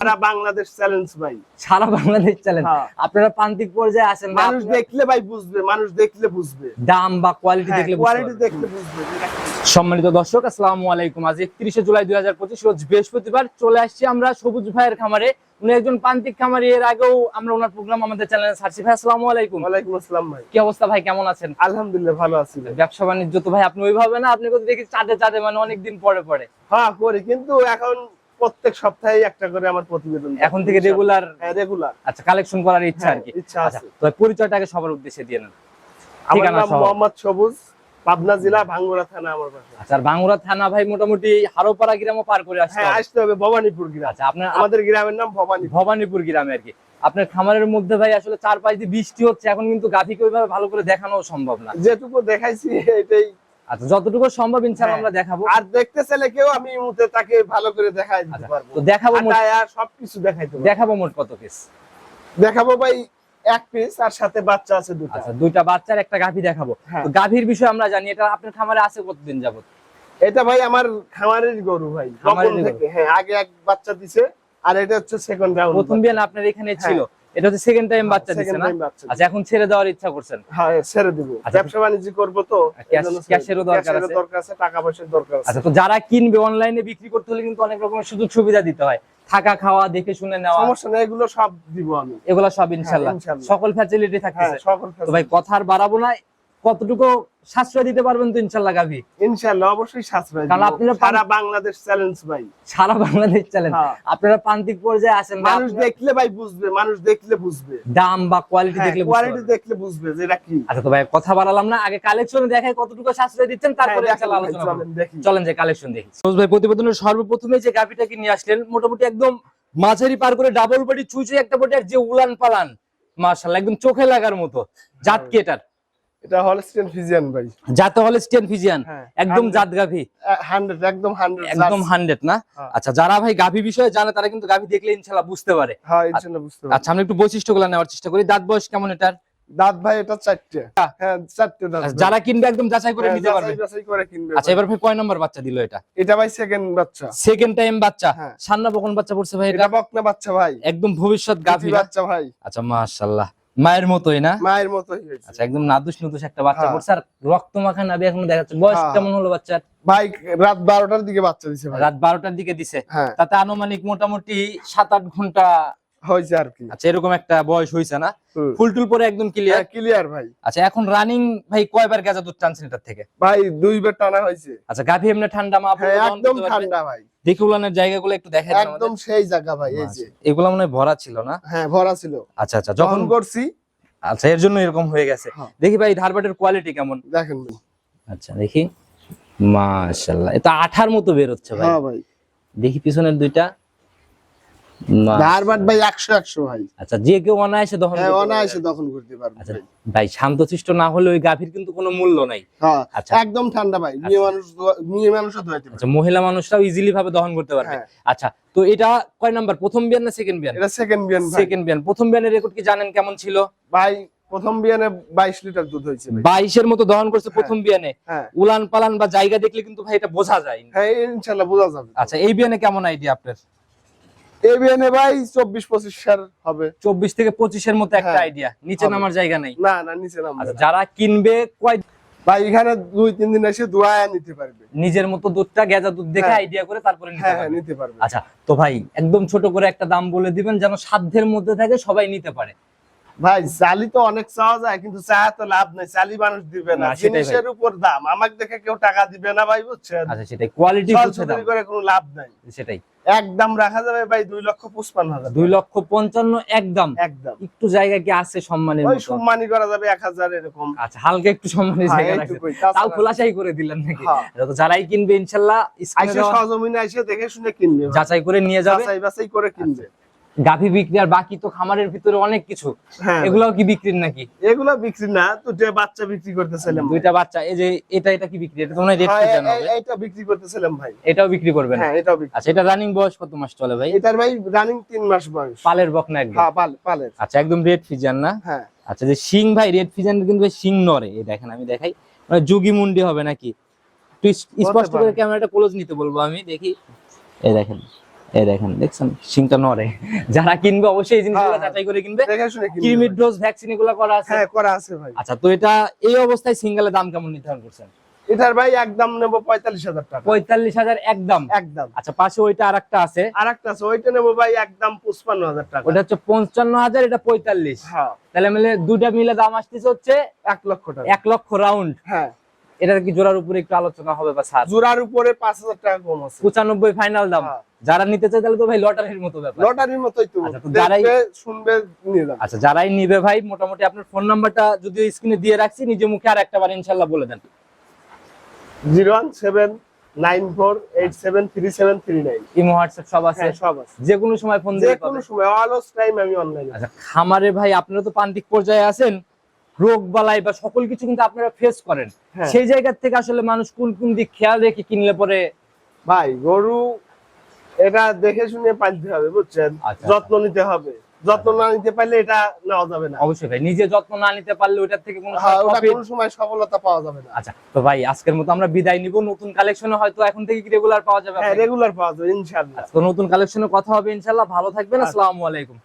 সারা Bangladesh challenge ভাই। সারা Bangladesh challenge হ্যাঁ। আপনারা প্রান্তিক পর্যায়ে আছেন মানুষ দেখলে ভাই বুঝবে মানুষ দেখলে বুঝবে। দাম বা কোয়ালিটি দেখলে কোয়ালিটি দেখলে বুঝবে। সম্মানিত দর্শক আসসালামু আলাইকুম। আজ একত্রিশে জুলাই দুই হাজার পঁচিশ রোজ বৃহস্পতিবার চলে আসছি আমরা সবুজ ভাইয়ের খামারে। উনি একজন প্রান্তিক খামারি এর আগেও আমরা ওনার প্রোগ্রাম আমাদের চ্যানেলে ছাড়ছি। ভাই আসসালামু আলাইকুম। ওয়ালাইকুম আসসালাম ভাই। কি অবস্থা ভাই কেমন আছেন? আলহামদুলিল্লাহ ভালো আছি ব্যবসা বাণিজ্য তো ভাই আপনি ওইভাবে না আপনি কোথাও দেখি চাঁদে চাঁদে মানে অনেকদিন পরে পরে। হ্যাঁ করি কিন্তু এখন প্রত্যেক সপ্তাহে একটা করে আমার প্রতিবেদন এখন থেকে রেগুলার হ্যাঁ রেগুলার আচ্ছা কালেকশন করার ইচ্ছা আর কি। ইচ্ছা আচ্ছা আছে। তো পরিচয়টাকে সবার উদ্দেশ্যে দিয়ে নেন। আমার নাম মোহাম্মদ সবুজ পাবনা জেলা ভাঙ্গুড়া থানা আমার বাসা। আচ্ছা আর বাংলা থানা ভাই মোটামুটি হারোপাড়া গ্রামও পার করে আসতে হ্যাঁ আসতে হবে ভবানীপুর গ্রাম। আচ্ছা আপনার আমাদের গ্রামের নাম ভবানী ভবানীপুর গ্রামে আর কি। আপনার খামারের মধ্যে ভাই আসলে চার পাঁচ দিয়ে বৃষ্টি হচ্ছে এখন কিন্তু গাভীকে ওইভাবে ভালো করে দেখানো সম্ভব না। যেটুকু দেখাইছি এটাই আচ্ছা যতটুকু সম্ভব ইনশাআল্লাহ হ্যাঁ। আমরা দেখাবো। আর দেখতে চাইলে কেউ আমি মুহূর্তে তাকে ভালো করে দেখাই দিতে আচ্ছা, পারব। তো দেখাবো মোট- আটায়া সবকিছু দেখাইতে পারব দেখাবো মোট কত পিস দেখাবো ভাই এক পিস আর সাথে বাচ্চা আছে দুটো। আচ্ছা দুইটা বাচ্চার একটা গাভী দেখাবো। হ্যাঁ। তো গাভীর বিষয়ে আমরা জানি এটা আপনার খামারে আছে কতদিন যাবত এটা ভাই আমার খামারের গরু ভাই খামারের থেকে। হ্যাঁ আগে এক বাচ্চা দিছে আর এটা হচ্ছে সেকেন্ড রাউন্ড প্রথম বিয়ান আপনার এখানে ছিল? এটা হচ্ছে সেকেন্ড টাইম বাচ্চা আচ্ছা এখন ছেড়ে দেওয়ার ইচ্ছা করছেন? হ্যাঁ ছেড়ে দিব। আচ্ছা, ব্যবসা বাণিজ্য করব তো ক্যাশেরও দরকার আছে। দরকার আছে টাকা পয়সার দরকার আছে। আচ্ছা তো যারা কিনবে অনলাইনে বিক্রি করতে হলে কিন্তু অনেক রকমের সুযোগ সুবিধা দিতে হয়। থাকা খাওয়া দেখে শুনে নেওয়া। সমস্যা নেই এগুলো সব দিব আমি। এগুলো সব ইনশাল্লাহ। ইনশাল্লাহ। সকল ফ্যাসিলিটি থাকে থাকতেছে। সকল তো ভাই কথা আর বাড়াবো না কতটুকু সাশ্রয় দিতে পারবেন তো ইনশাল্লাহ গাভী? ইনশাআল্লাহ অবশ্যই সাশ্রয় কারণ আপনারা সারা বাংলাদেশ চ্যালেঞ্জ ভাই। সারা বাংলাদেশ চ্যালেঞ্জ হ্যাঁ। আপনারা প্রান্তিক পর্যায়ে আছেন মানুষ দেখলে ভাই বুঝবে। মানুষ দেখলে বুঝবে। দাম বা কোয়ালিটি দেখলে বুঝতে কোয়ালিটি দেখলে বুঝবে যে এটা কি। আচ্ছা তো ভাই কথা বাড়ালাম না। আগে কালেকশন দেখাই কতটুকু সাশ্রয় দিচ্ছেন তারপরে হ্যাঁ, ইনশাল্লাহ আলোচনা করব। চলেন যে কালেকশন দেখি। সবুজ ভাই প্রতিবেদনের সর্বপ্রথমে যে গাভিটাকে নিয়ে আসলেন মোটামুটি একদম মাঝারি পার করে ডাবল বডি চুইচুই একটা বডি আর যে উলান পালান মাশাআল্লাহ একদম চোখে লাগার মতো। জাত কি এটার? এটা হলস্টেন ফিজিয়ান ভাই। জাতে হলে ফিজিয়ান হ্যাঁ একদম জাত গাভি। 100 একদম 100 একদম হান্ড্রেড না? হ্যাঁ। আচ্ছা যারা ভাই গাভি বিষয়ে জানে তারা কিন্তু গাভি দেখলে ইনশাল্লাহ বুঝতে পারে। হ্যাঁ ইনশাআল্লাহ বুঝতে পারছি। আচ্ছা আমরা একটু বৈশিষ্ট্যগুলো নেওয়ার চেষ্টা করি। দাঁত বয়স কেমন এটার? দাঁত ভাই এটা চারটে। হ্যাঁ। চারটে দাঁত আচ্ছা, যারা কিনবে একদম যাচাই করে নিতে পারবে। যাচাই করে কিনবে আচ্ছা এবার ভাই কয় নম্বর বাচ্চা দিল এটা? এটা ভাই সেকেন্ড বাচ্চা। সেকেন্ড টাইম বাচ্চা। সান্না বাচ্চা পড়ছে ভাই এটা? এটা বকনা বাচ্চা ভাই। একদম ভবিষ্যৎ গাভি গাভী বাচ্চা ভাই। আচ্ছা মাশাআল্লাহ মায়ের মতোই না? মায়ের মতোই আচ্ছা একদম নাদুস নুদুস একটা বাচ্চা হ্যাঁ। পড়ছে আর রক্ত মাখা নাবি এখন দেখা যাচ্ছে বয়স হ্যাঁ। কেমন হলো বাচ্চার? ভাই রাত বারোটার দিকে বাচ্চা দিছে ভাই। রাত বারোটার দিকে দিছে। হ্যাঁ। তাতে আনুমানিক মোটামুটি সাত আট ঘণ্টা হয়েছে আর কি। আচ্ছা এরকম একটা বয়স হয়েছে না? হুম। ফুল টুল পরে একদম ক্লিয়ার ক্লিয়ার ভাই। আচ্ছা এখন রানিং ভাই কয়বার গেজা দুধ টানছেন এটার থেকে? ভাই দুইবার টানা হয়েছে। আচ্ছা গাভি এমনি ঠান্ডা মা হ্যাঁ একদম ঠান্ডা ভাই। দেখুলানের জায়গাগুলো একটু দেখেন একদম সেই জায়গা ভাই এই যে। এগুলো মনে ভরা ছিল না? হ্যাঁ ভরা ছিল। আচ্ছা আচ্ছা যখন করছি। আচ্ছা এর জন্য এরকম হয়ে গেছে। হ্যাঁ। দেখি ভাই ধারবাটের কোয়ালিটি কেমন? দেখেন আচ্ছা দেখি। মাশাআল্লাহ এটা আঠার মতো বের হচ্ছে ভাই। হ্যাঁ ভাই। দেখি পিছনের দুইটা। ধারবাট ভাই ভাই। আচ্ছা যে কেউ অনায়াসে দহন হ্যাঁ অনায়াসে পারবে। করতে পারবে আচ্ছা ভাই। শান্তশিষ্ট না হলে ওই গাভীর কিন্তু কোনো মূল্য নাই। হ্যাঁ আচ্ছা। একদম ঠান্ডা ভাই মেয়ে মানুষ মেয়ে মানুষও ধোয়াইতে পারে। আচ্ছা মহিলা মানুষরাও ইজিলি ভাবে দহন করতে পারবে। হ্যাঁ। আচ্ছা তো এটা কয় নাম্বার? প্রথম বিয়ান না সেকেন্ড বিয়ান? এটা সেকেন্ড বিয়ান ভাই। সেকেন্ড বিয়ান। প্রথম বিয়ানের রেকর্ড কি জানেন কেমন ছিল? ভাই প্রথম বিয়ানে বাইশ লিটার দুধ হয়েছে মতো দহন করছে প্রথম বিয়ানে। উলান পালান বা জায়গা দেখলে কিন্তু ভাই এটা বোঝা যায়। হ্যাঁ বোঝা যাবে। আচ্ছা এই বিয়ানে কেমন আইডিয়া আপনার? এই বিয়ানে ভাই চব্বিশ পঁচিশ সার হবে। চব্বিশ থেকে পঁচিশের মতো একটা হ্যাঁ, আইডিয়া নিচে নামার জায়গা নাই। না না নিচে নামবে আচ্ছা যারা কিনবে কয় ভাই এখানে দুই তিন দিন এসে দোয়া নিতে পারবে। নিজের মতো দুধটা গেজা দুধ দেখে হ্যাঁ। আইডিয়া করে তারপরে হ্যাঁ হ্যাঁ। নিতে পারবে। আচ্ছা তো ভাই একদম ছোট করে একটা দাম বলে দিবেন যেন সাধ্যের মধ্যে থাকে সবাই নিতে পারে। ভাই চালি তো অনেক চাওয়া যায় কিন্তু চা তো লাভ নাই চালি মানুষ দিবে না। জিনিসের উপর দাম আমাকে দেখে কেউ টাকা দিবে না ভাই বুঝছেন? আচ্ছা সেটাই। কোয়ালিটি করে কোনো লাভ নাই। সেটাই। একদম রাখা যাবে ভাই দুই লক্ষ পঁচপান্ন হাজার দুই লক্ষ পঞ্চান্ন একদম একদম একটু জায়গা কি আছে সম্মানের ওই মতো? সম্মানী করা যাবে এক হাজার এরকম। আচ্ছা হালকা একটু সম্মানের হ্যাঁ, জায়গা। তাও খোলাসাই করে দিলেন নাকি? হ্যাঁ। যারাই কিনবে ইনশাল্লাহ আইসে দেওয়া সহজমিনে আইসে দেখে শুনে কিনবে যাচাই করে নিয়ে যাবে। যাচাই বাছাই করে কিনবে। গাভী বিক্রি আর বাকি তো খামারের ভিতরে অনেক কিছু। হ্যাঁ। এগুলাও কি বিক্রির নাকি? এগুলো বিক্রি না তো যে বাচ্চা বিক্রি করতেছিলাম দুইটা বাচ্চা এই যে এটা এটা কি বিক্রি? এটা তো মনে হয় রেড হ্যাঁ, ফিজান এ- হবে এ- এইটা বিক্রি করতেছিলাম ভাই। এটাও বিক্রি করবেন? হ্যাঁ এটাও বিক্রি। আচ্ছা এটা রানিং বয়স কত মাস চলে ভাই? এটার ভাই রানিং তিন মাস বয়স। পালের বকনা একদম। হ্যাঁ পাল পালের। আচ্ছা একদম রেড ফিজান না? হ্যাঁ। আচ্ছা যে শিং ভাই রেড ফিজান কিন্তু ভাই শিং নরে এই দেখেন আমি দেখাই। মানে যুগি মুন্ডি হবে নাকি? একটু স্পষ্ট করে ক্যামেরাটা ক্লোজ নিতে বলব আমি দেখি। এই দেখেন। এই দেখেন দেখছেন? সিংটা নরে যারা কিনবে অবশ্যই এই জিনিসগুলো হ্যাঁ, হ্যাঁ। যাচাই করে কিনবে। ডোজ ভ্যাকসিন এগুলো করা আছে। হ্যাঁ করা আছে ভাই। আচ্ছা তো এটা এই অবস্থায় সিঙ্গেলের দাম কেমন নির্ধারণ করছেন? এটার ভাই একদম নেব পঁয়তাল্লিশ হাজার টাকা। পঁয়তাল্লিশ হাজার একদম? একদম। আচ্ছা পাশে ওইটা আর একটা আছে। আর একটা আছে ওইটা নেব ভাই একদম পঁচপান্ন হাজার টাকা। ওটা হচ্ছে পঞ্চান্ন হাজার এটা পঁয়তাল্লিশ। হ্যাঁ। তাহলে মিলে দুটা মিলে দাম আসতেছে হচ্ছে এক লক্ষ টাকা। এক লক্ষ রাউন্ড। হ্যাঁ। এটার কি জোড়ার উপরে একটু আলোচনা হবে বা জোড়ার উপরে পাঁচ হাজার টাকা কম আছে। পঁচানব্বই ফাইনাল দাম। হ্যাঁ। যারা নিতে চায় তাহলে তো ভাই লটারির মতো ব্যাপার। লটারির মতোই তো। আচ্ছা, যারাই- শুনবে নিয়ে যাবে। আচ্ছা যারাই নিবে ভাই মোটামুটি আপনার ফোন নাম্বারটা যদি স্ক্রিনে দিয়ে রাখছি নিজে মুখে আর একটা বার ইনশাল্লাহ বলে দেন। Zero one seven nine four eight seven three seven three nine. Imo WhatsApp সব আছে? হ্যাঁ সব আছে। যে কোনো সময় ফোন যে দিয়ে কোনো পাবে সময় অলস টাইম আমি অনলাইনে আচ্ছা খামারে ভাই আপনারা তো প্রান্তিক পর্যায়ে আছেন। রোগ বালাই বা সকল কিছু কিন্তু আপনারা ফেস করেন। হ্যাঁ। সেই জায়গা থেকে আসলে মানুষ কোন কোন দিক খেয়াল রেখে কিনলে পরে ভাই গরু এটা দেখে শুনে পালতে হবে বুঝছেন? আচ্ছা, যত্ন নিতে হবে। যত্ন না নিতে পারলে এটা নেওয়া যাবে না। অবশ্যই ভাই নিজে যত্ন না নিতে পারলে ওটার থেকে কোনো হ্যাঁ, কোনো সময় সফলতা পাওয়া যাবে না। আচ্ছা তো ভাই আজকের মতো আমরা বিদায় নিব। নতুন কালেকশনে হয়তো এখন থেকে রেগুলার পাওয়া যাবে হ্যাঁ রেগুলার পাওয়া যাবে ইনশাআল্লাহ। আচ্ছা, তো নতুন কালেকশনে কথা হবে ইনশাল্লাহ ভালো থাকবেন আচ্ছা। আসসালামু আলাইকুম।